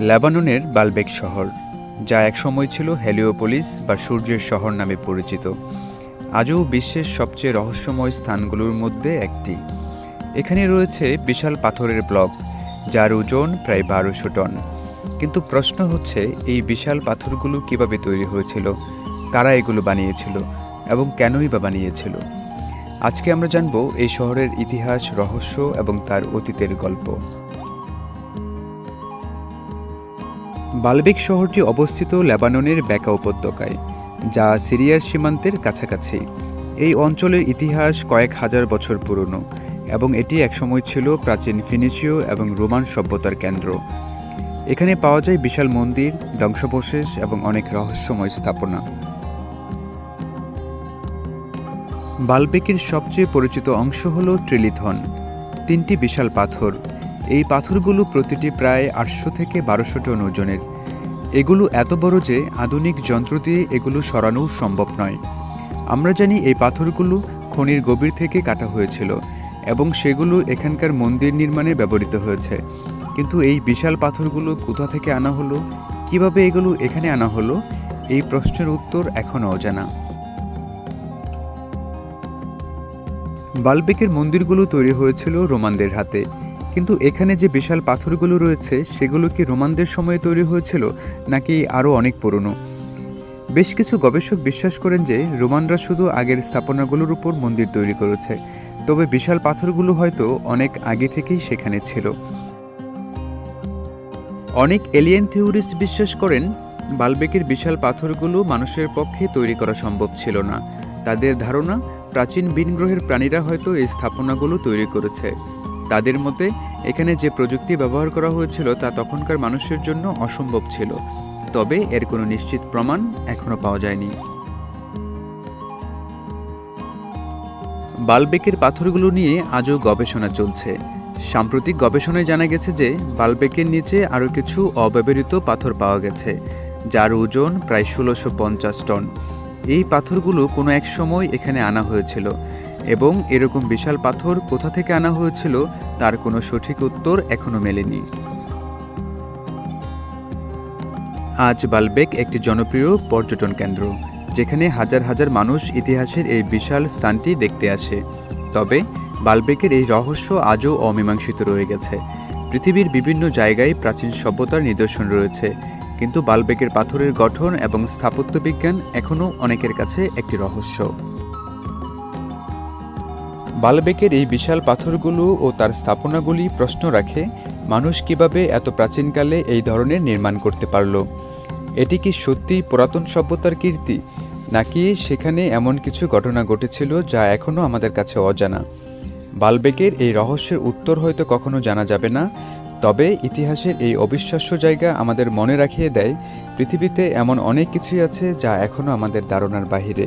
লেবাননের বালবেক শহর, যা একসময় ছিল হেলিওপোলিস বা সূর্যের শহর নামে পরিচিত। আজও বিশ্বের সবচেয়ে রহস্যময় স্থানগুলোর মধ্যে একটি। এখানে রয়েছে বিশাল পাথরের ব্লক, যার ওজন প্রায় বারোশো টন। কিন্তু প্রশ্ন হচ্ছে, এই বিশাল পাথরগুলো কীভাবে তৈরি হয়েছিল, কারা এগুলো বানিয়েছিল, এবং কেনই বা বানিয়েছিল? আজকে আমরা জানব এই শহরের ইতিহাস, রহস্য এবং তার অতীতের গল্প। বালবেক শহরটি অবস্থিত লেবাননের ব্যাকা উপত্যকায়, যা সিরিয়ার সীমান্তের কাছাকাছি। এই অঞ্চলের ইতিহাস কয়েক হাজার বছর পুরনো এবং এটি একসময় ছিল প্রাচীন ফিনিশীয় এবং রোমান সভ্যতার কেন্দ্র। এখানে পাওয়া যায় বিশাল মন্দির, ধ্বংসাবশেষ এবং অনেক রহস্যময় স্থাপনা। বালবেকের সবচেয়ে পরিচিত অংশ হল ট্রিলিথন তিনটি বিশাল পাথর। এই পাথরগুলো প্রতিটি প্রায় আটশো থেকে বারোশো টন ওজনের। এগুলো এত বড় যে আধুনিক যন্ত্র দিয়ে এগুলো সরানোও সম্ভব নয়। আমরা জানি এই পাথরগুলো খনির গভীর থেকে কাটা হয়েছিল এবং সেগুলো এখানকার মন্দির নির্মাণে ব্যবহৃত হয়েছে। কিন্তু এই বিশাল পাথরগুলো কোথা থেকে আনা হলো? কীভাবে এগুলো এখানে আনা হলো? এই প্রশ্নের উত্তর এখনও অজানা। বালবেকের মন্দিরগুলো তৈরি হয়েছিল রোমানদের হাতে। কিন্তু এখানে যে বিশাল পাথরগুলো রয়েছে, সেগুলো কি রোমানদের সময়ে তৈরি হয়েছিল, নাকি আরও অনেক পুরনো? বেশ কিছু গবেষক বিশ্বাস করেন যে, রোমানরা শুধু আগের স্থাপনাগুলোর উপর মন্দির তৈরি করেছে, তবে বিশাল পাথরগুলো হয়তো অনেক আগে থেকেই সেখানে ছিল। অনেক এলিয়েন থিওরিস্ট বিশ্বাস করেন, বালবেকের বিশাল পাথরগুলো মানুষের পক্ষে তৈরি করা সম্ভব ছিল না। তাদের ধারণা, প্রাচীন ভিন গ্রহের প্রাণীরা হয়তো এই স্থাপনাগুলো তৈরি করেছে। তাদের মতে, এখানে যে প্রযুক্তি ব্যবহার করা হয়েছিল তা তখনকার মানুষের জন্য অসম্ভব ছিল। তবে এর কোনো নিশ্চিত প্রমাণ এখনও পাওয়া যায়নি। বালবেকের পাথরগুলো নিয়ে আজও গবেষণা চলছে। সাম্প্রতিক গবেষণায় জানা গেছে যে, বালবেকের নিচে আরও কিছু অব্যবহৃত পাথর পাওয়া গেছে, যার ওজন প্রায় ষোলোশো পঞ্চাশ টন। এই পাথরগুলো কোনো এক সময় এখানে আনা হয়েছিল। এবং এরকম বিশাল পাথর কোথা থেকে আনা হয়েছিল তার কোনো সঠিক উত্তর এখনও মেলেনি। আজ বালবেক একটি জনপ্রিয় পর্যটন কেন্দ্র, যেখানে হাজার হাজার মানুষ ইতিহাসের এই বিশাল স্থানটি দেখতে আসে। তবে বালবেকের এই রহস্য আজও অমীমাংসিত রয়ে গেছে। পৃথিবীর বিভিন্ন জায়গায় প্রাচীন সভ্যতার নিদর্শন রয়েছে, কিন্তু বালবেকের পাথরের গঠন এবং স্থাপত্যবিজ্ঞান এখনও অনেকের কাছে একটি রহস্য। বালবেকের এই বিশাল পাথরগুলো ও তার স্থাপনাগুলি প্রশ্ন রাখে, মানুষ কীভাবে এত প্রাচীনকালে এই ধরনের নির্মাণ করতে পারল? এটি কি সত্যিই পুরাতন সভ্যতার কীর্তি, নাকি সেখানে এমন কিছু ঘটনা ঘটেছিল যা এখনও আমাদের কাছে অজানা? বালবেকের এই রহস্যের উত্তর হয়তো কখনো জানা যাবে না, তবে ইতিহাসের এই অবিশ্বাস্য জায়গা আমাদের মনে রাখিয়ে দেয়, পৃথিবীতে এমন অনেক কিছুই আছে যা এখনও আমাদের ধারণার বাহিরে।